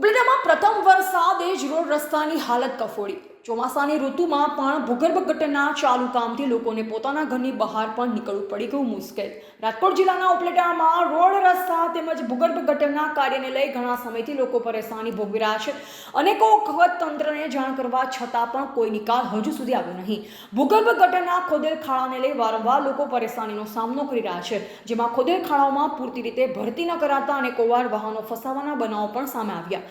ઉપલેટામાં પ્રથમ વરસાદે જ રોડ રસ્તાની હાલત કફોડી. ચોમાસાની ઋતુમાં પણ ભૂગર્ભ ગટરના ચાલુ કામથી લોકોને પોતાના ઘરની બહાર પણ નીકળવું પડી ગયું મુશ્કેલ. રાજકોટ જિલ્લાના ઉપલેટામાં રોડ રસ્તા તેમજ ભૂગર્ભ ગટરના કાર્યને લઈ ઘણા સમયથી લોકો પરેશાની ભોગવી રહ્યા છે. અનેકો વખત તંત્રને જાણ કરવા છતાં પણ કોઈ નિકાલ હજુ સુધી આવ્યો નહીં. ભૂગર્ભ ગટરના ખોદેલ ખાડાને લઈ વારંવાર લોકો પરેશાનીનો સામનો કરી રહ્યા છે, જેમાં ખોદેલ ખાડાઓમાં પૂરતી રીતે ભરતી ન કરાતા અનેકો વાર વાહનો ફસાવાના બનાવો પણ સામે આવ્યા.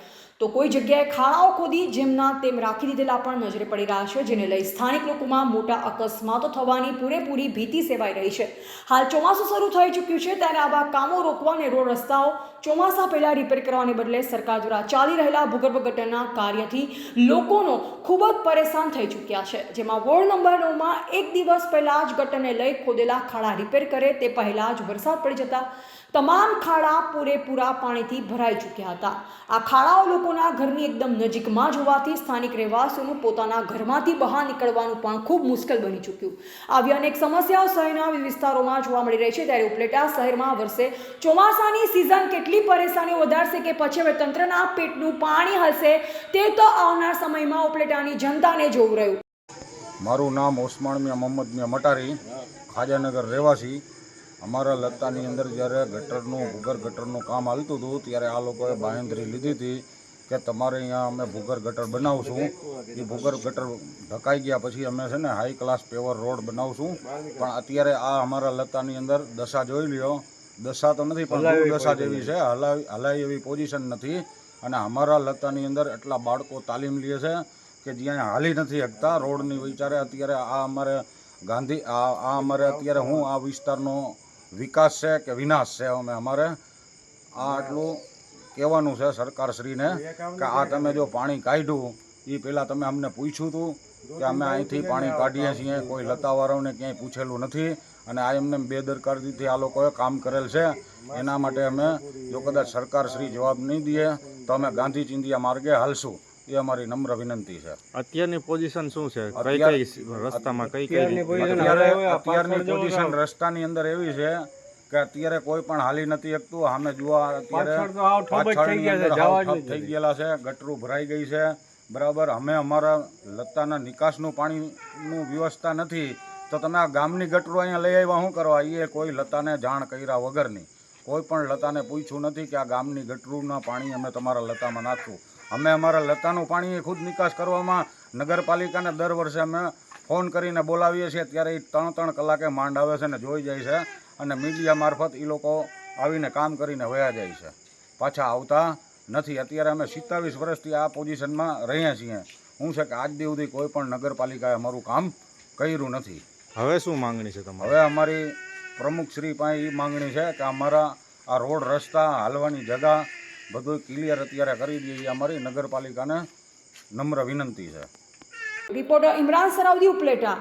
તો કોઈ જગ્યાએ ખાડાઓ ખોદી જેમના તેમ રાખી દીધેલા પણ નજરે પડી રહ્યા છે, જેને લઈ સ્થાનિક લોકોમાં મોટા અકસ્માતો થવાની પૂરેપૂરી ભીતિ સેવાઈ રહી છે. હાલ ચોમાસું શરૂ થઈ ચૂક્યું છે, ત્યારે આવા કામો રોકવા અને રોડ રસ્તાઓ ચોમાસા પહેલાં રિપેર કરવાને બદલે સરકાર દ્વારા ચાલી રહેલા ભૂગર્ભ ગટરના કાર્યથી લોકોનો ખૂબ જ પરેશાન થઈ ચૂક્યા છે. જેમાં વોર્ડ નંબર નવમાં એક દિવસ પહેલાં જ ગટરને લઈ ખોદેલા ખાડા રિપેર કરે તે પહેલાં જ વરસાદ પડી જતા તમામ ખાડા પૂરેપૂરા પાણીથી ભરાઈ ચૂક્યા હતા. આ ખાડાઓ લોકોના ઘરની એકદમ નજીકમાં જ હોવાથી સ્થાનિક રહેવાસીઓનું પોતાના ઘરમાંથી બહાર નીકળવાનું પણ ખૂબ મુશ્કેલ બની ચૂક્યું. આવી અનેક સમસ્યાઓ શહેરના વિસ્તારોમાં જોવા મળી રહી છે. ત્યારે ઉપલેટા શહેરમાં વર્ષે ચોમાસાની સિઝન કેટલી પરેશાની વધારશે કે પછી હવે તંત્રના પેટનું પાણી હશે તે તો આવનાર સમયમાં ઉપલેટાની જનતાને જોવું રહ્યું. મારું નામ ઓસમાણ મિયા, મોહમ્મદ મિયા મટારી, ખાજાનગર રહેવાસી. અમારા લત્તાની અંદર જ્યારે ગટરનું ભૂગર ગટરનું કામ હાલતું હતું ત્યારે આ લોકોએ બાંધરી લીધી હતી કે તમારે અહીંયા અમે ભૂગર ગટર બનાવશું. એ ભૂગર ગટર ઢકાઈ ગયા પછી અમે છે ને હાઈ ક્લાસ પેવર રોડ બનાવશું. પણ અત્યારે આ અમારા લત્તાની અંદર દશા જોઈ લ્યો. દશા તો નથી પણ દશા જેવી છે. હલાવી હલાય એવી પોઝિશન નથી. અને અમારા લત્તાની અંદર એટલા બાળકો તાલીમ લે છે કે જ્યાં હાલી નથી શકતા. રોડની વિચારે અત્યારે આ અમારે ગાંધી આ આ અમારે અત્યારે હું આ વિસ્તારનો વિકાસ છે કે વિનાશ છે અમે અમારે? આ આટલું કહેવાનું છે સરકારશ્રીને કે આ તમે જો પાણી કાઢ્યું એ પહેલાં તમે અમને પૂછ્યું હતું કે અમે અહીંથી પાણી કાઢીએ છીએ, કોઈ લતાવાળાઓને ક્યાંય પૂછેલું નથી અને આ એમને બેદરકારીથી આ લોકોએ કામ કરેલ છે. એના માટે અમે જો કદાચ સરકારશ્રી જવાબ નહીં દઈએ તો અમે ગાંધી ચિંધિયા માર્ગે હાલશું. એ અમારી નમ્ર વિનંતી છે. અત્યારની પોઝિશન શું છે? કઈ કઈ રસ્તામાં કઈ કઈ અત્યારની પોઝિશન રસ્તાની અંદર એવી છે કે અત્યારે કોઈ પણ હાલી નથી શકતું. સામે જોવા અત્યારે થઈ ગયેલા છે ગટરું ભરાઈ ગઈ છે. બરાબર અમે અમારા લતાના નિકાસનું પાણીનું વ્યવસ્થા નથી. તો તમે આ ગામની ગટરો અહીંયા લઈ આવ્યા શું કરવા? એ કોઈ લતાને જાણ કર્યા વગરની. કોઈ પણ લતાને પૂછ્યું નથી કે આ ગામની ગટરુના પાણી અમે તમારા લતામાં નાખશું. અમે અમારા લતાનું પાણી ખુદ નિકાસ કરવામાં નગરપાલિકાને દર વર્ષે અમે ફોન કરીને બોલાવીએ છીએ. ત્યારે એ ત્રણ ત્રણ કલાકે માંડ આવે છે ને જોઈ જાય છે અને મીડિયા મારફત એ લોકો આવીને કામ કરીને વયા જાય છે. પાછા આવતા નથી. અત્યારે અમે સિત્તાવીસ વર્ષથી આ પોઝિશનમાં રહ્યા છીએ. હું છે કે આજ દી સુધી કોઈ પણ નગરપાલિકાએ અમારું કામ કર્યું નથી. હવે શું માંગણી છે તમારી? હવે અમારી પ્રમુખ શ્રી પાસે એ માંગણી છે કે અમારા આ રોડ રસ્તા હાલવાની જગા બધું ક્લિયર અત્યારે કરી દઈએ અમારી નગરપાલિકાને નમ્ર વિનંતી છે. રિપોર્ટર ઇમરાન સરાવદી ઉપલેટા.